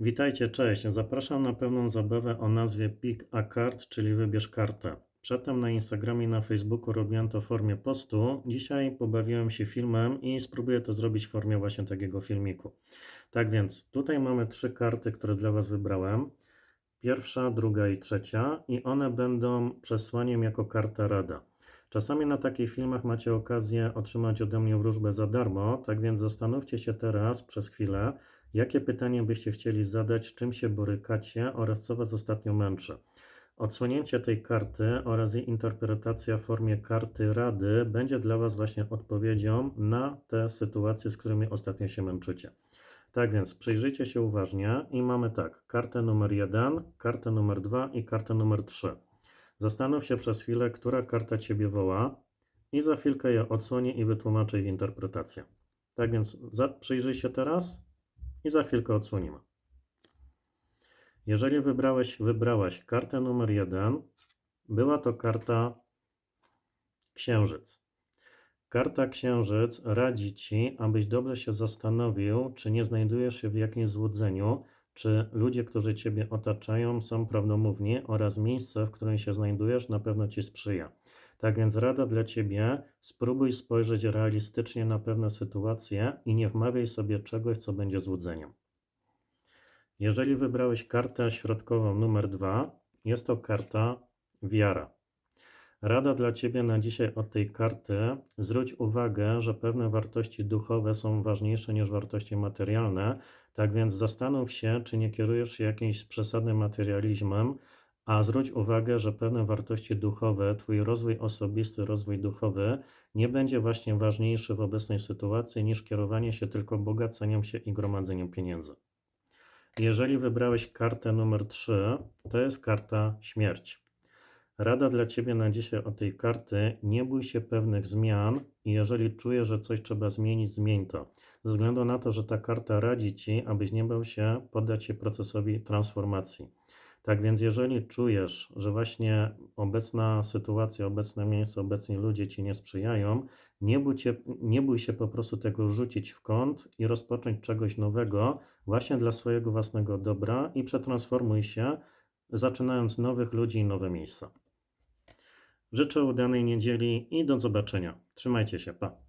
Witajcie, cześć. Zapraszam na pewną zabawę o nazwie Pick a Card, czyli wybierz kartę. Przedtem na Instagramie i na Facebooku robiłem to w formie postu. Dzisiaj pobawiłem się filmem i spróbuję to zrobić w formie właśnie takiego filmiku. Tak więc tutaj mamy trzy karty, które dla Was wybrałem. Pierwsza, druga i trzecia i one będą przesłaniem jako karta rada. Czasami na takich filmach macie okazję otrzymać ode mnie wróżbę za darmo, tak więc zastanówcie się teraz przez chwilę, jakie pytanie byście chcieli zadać, czym się borykacie oraz co Was ostatnio męczy. Odsłonięcie tej karty oraz jej interpretacja w formie karty rady będzie dla Was właśnie odpowiedzią na te sytuacje, z którymi ostatnio się męczycie. Tak więc przyjrzyjcie się uważnie i mamy tak, kartę numer 1, kartę numer 2 i kartę numer 3. Zastanów się przez chwilę, która karta Ciebie woła i za chwilkę je odsłonię i wytłumaczę ich interpretację. Tak więc przyjrzyj się teraz i za chwilkę odsłonimy. Jeżeli wybrałeś, wybrałaś kartę numer 1, była to karta Księżyc. Karta Księżyc radzi Ci, abyś dobrze się zastanowił, czy nie znajdujesz się w jakimś złudzeniu, czy ludzie, którzy Ciebie otaczają, są prawdomówni oraz miejsce, w którym się znajdujesz, na pewno Ci sprzyja. Tak więc rada dla Ciebie, spróbuj spojrzeć realistycznie na pewne sytuacje i nie wmawiaj sobie czegoś, co będzie złudzeniem. Jeżeli wybrałeś kartę środkową numer 2, jest to karta wiara. Rada dla Ciebie na dzisiaj od tej karty. Zwróć uwagę, że pewne wartości duchowe są ważniejsze niż wartości materialne. Tak więc zastanów się, czy nie kierujesz się jakimś przesadnym materializmem, a zwróć uwagę, że pewne wartości duchowe, Twój rozwój osobisty, rozwój duchowy nie będzie właśnie ważniejszy w obecnej sytuacji niż kierowanie się tylko bogaceniem się i gromadzeniem pieniędzy. Jeżeli wybrałeś kartę numer 3, to jest karta śmierć. Rada dla Ciebie na dzisiaj o tej karty. Nie bój się pewnych zmian i jeżeli czujesz, że coś trzeba zmienić, zmień to. Ze względu na to, że ta karta radzi Ci, abyś nie bał się poddać się procesowi transformacji. Tak więc jeżeli czujesz, że właśnie obecna sytuacja, obecne miejsce, obecni ludzie Ci nie sprzyjają, nie bój, nie bój się po prostu tego rzucić w kąt i rozpocząć czegoś nowego właśnie dla swojego własnego dobra i przetransformuj się, zaczynając nowych ludzi i nowe miejsca. Życzę udanej niedzieli i do zobaczenia. Trzymajcie się, pa.